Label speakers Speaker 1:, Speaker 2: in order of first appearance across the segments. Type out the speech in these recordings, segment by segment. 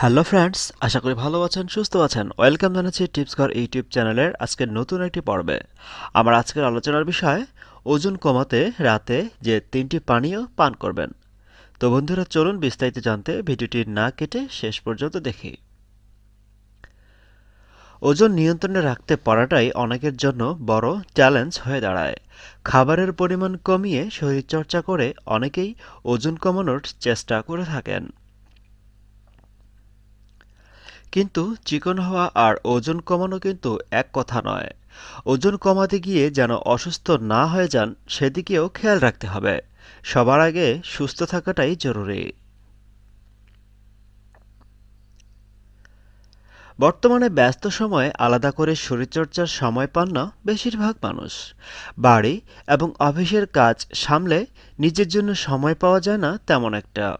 Speaker 1: Hello friends, আশা করি ভালো আছেন, সুস্থ আছেন। ওয়েলকাম জানাচ্ছি টিপস ঘর ইউটিউব চ্যানেলের আজকের নতুন একটি পর্বে। আমার আজকের আলোচনার বিষয়, ওজন কমাতে রাতে যে তিনটি পানীয় পান করবেন। তো বন্ধুরা, চলুন বিস্তারিত জানতে ভিডিওটি না কেটে শেষ পর্যন্ত দেখি। ওজন নিয়ন্ত্রণে রাখতে পারাটাই অনেকের জন্য বড় চ্যালেঞ্জ হয়ে দাঁড়ায়। খাবারের পরিমাণ কমিয়ে শরীরচর্চা করে অনেকেই ওজন কমানোর চেষ্টা করে থাকেন। কিন্তু চিকন হওয়া আর ওজন কমানো কিন্তু এক কথা নয়। ওজন কমাতে গিয়ে যেন অসুস্থ না হয়ে যান, সেদিকেও খেয়াল রাখতে হবে। সবার আগে সুস্থ থাকাটাই জরুরি। বর্তমানে ব্যস্ত সময়ে আলাদা করে শরীরচর্চার সময় পান না বেশিরভাগ মানুষ। বাড়ি এবং অফিসের কাজ সামলে নিজের জন্য সময় পাওয়া যায় না তেমন একটা।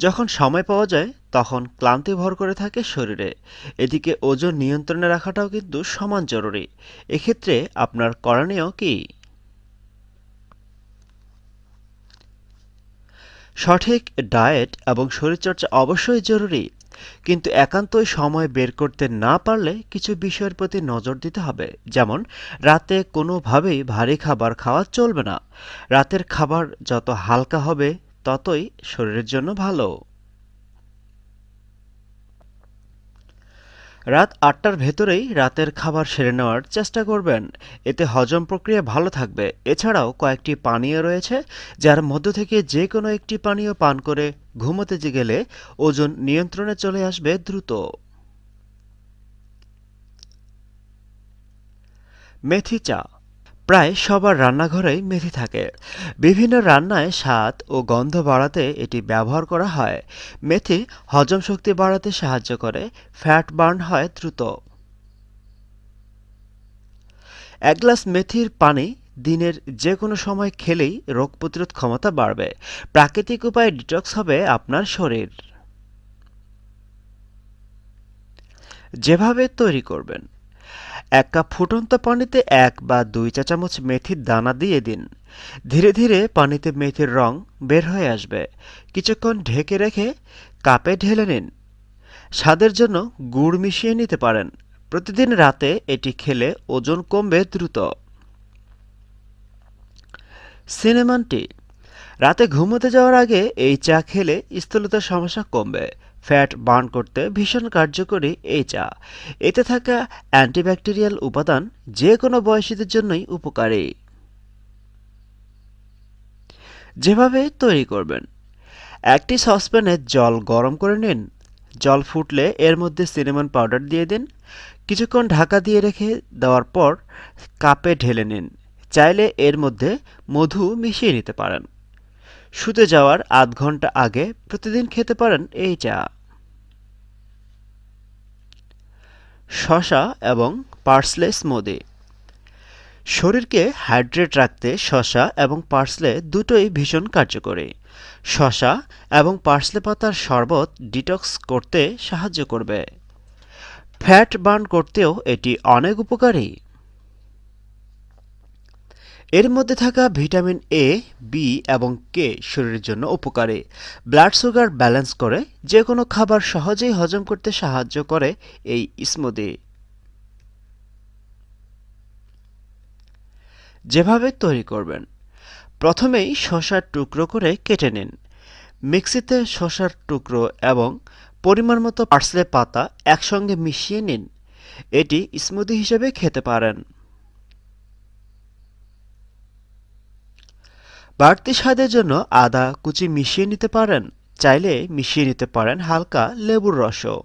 Speaker 1: যখন সময় পাওয়া যায়, তখন ক্লান্তি ভর করে থাকে শরীরে। এদিকে ওজন নিয়ন্ত্রণে রাখাটাও কিন্তু সমান জরুরি। এক্ষেত্রে আপনার করণীয় কি? সঠিক ডায়েট এবং শরীরচর্চা অবশ্যই জরুরি, কিন্তু একান্তই সময় বের করতে না পারলে কিছু বিষয়ের প্রতি নজর দিতে হবে। যেমন, রাতে কোনোভাবেই ভারী খাবার খাওয়া চলবে না। রাতের খাবার যত হালকা হবে ততই শরীরের জন্য ভালো। রাত আটটার ভেতরেই রাতের খাবার সেরে নেওয়ার চেষ্টা করবেন। এতে হজম প্রক্রিয়া ভালো থাকবে। এছাড়াও কয়েকটি পানীয় রয়েছে, যার মধ্য থেকে যে কোনো একটি পানীয় পান করে ঘুমোতে গেলে ওজন নিয়ন্ত্রণে চলে আসবে দ্রুত। মেথি চা প্রায় সবার রান্নাঘরেই মেথি থাকে। বিভিন্ন রান্নায় স্বাদ ও গন্ধ বাড়াতে এটি ব্যবহার করা হয়। মেথি হজম শক্তি বাড়াতে সাহায্য করে, ফ্যাট বার্ন হয় দ্রুত। এক গ্লাস মেথির পানি দিনের যে কোনো সময় খেলেই রোগ প্রতিরোধ ক্ষমতা বাড়বে। প্রাকৃতিক উপায়ে ডিটক্স হবে আপনার শরীর। যেভাবে তৈরি করবেন। এক কাপ ফুটন্ত পানিতে এক বা দুই চা চামচ মেথির দানা দিয়ে দিন। ধীরে ধীরে পানিতে মেথির রং বের হয়ে আসবে। কিছুক্ষণ ঢেকে রেখে কাপে ঢেলে নিন। স্বাদের জন্য গুড় মিশিয়ে নিতে পারেন। প্রতিদিন রাতে এটি খেলে ওজন কমবে দ্রুত। সিনেমান টি রাতে ঘুমোতে যাওয়ার আগে এই চা খেলে স্থূলতার সমস্যা কমবে। ফ্যাট বার্ন করতে ভীষণ কার্যকরী এই চা। এতে থাকা অ্যান্টিব্যাকটেরিয়াল উপাদান যে কোনো বয়সীদের জন্যই উপকারী। যেভাবে তৈরি করবেন। একটি সসপ্যানে জল গরম করে নিন। জল ফুটলে এর মধ্যে সিনেমন পাউডার দিয়ে দিন। কিছুক্ষণ ঢাকা দিয়ে রেখে দেওয়ার পর কাপে ঢেলে নিন। চাইলে এর মধ্যে মধু মিশিয়ে নিতে পারেন। শুতে যাওয়ার আধ ঘণ্টা আগে প্রতিদিন খেতে পারেন এই চা। শশা এবং পার্সলে স্মুদি শরীরকে হাইড্রেট রাখতে শশা এবং পার্সলে দুটোই ভীষণ কার্যকরী। শশা এবং পার্সলে পাতার শরবত ডিটক্স করতে সাহায্য করবে। ফ্যাট বার্ন করতেও এটি অনেক উপকারী। এর মধ্যে থাকা ভিটামিন এ বি এবং কে শরীরের জন্য উপকারী। ব্লাড সুগার ব্যালেন্স করে যে কোনো খাবার সহজেই হজম করতে সাহায্য করে এই স্মুদি যেভাবে তৈরি করবেন, প্রথমেই শশার টুকরো করে কেটে নিন। মিক্সিতে শশার টুকরো এবং পরিমাণ মতো পার্সলে পাতা একসঙ্গে মিশিয়ে নিন। এটি স্মুদি হিসেবে খেতে পারেন। বাড়তি স্বাদের জন্য আদা, কুচি মিশিয়ে নিতে পারেন। চাইলে মিশিয়ে নিতে পারেন হালকা লেবুর রসও।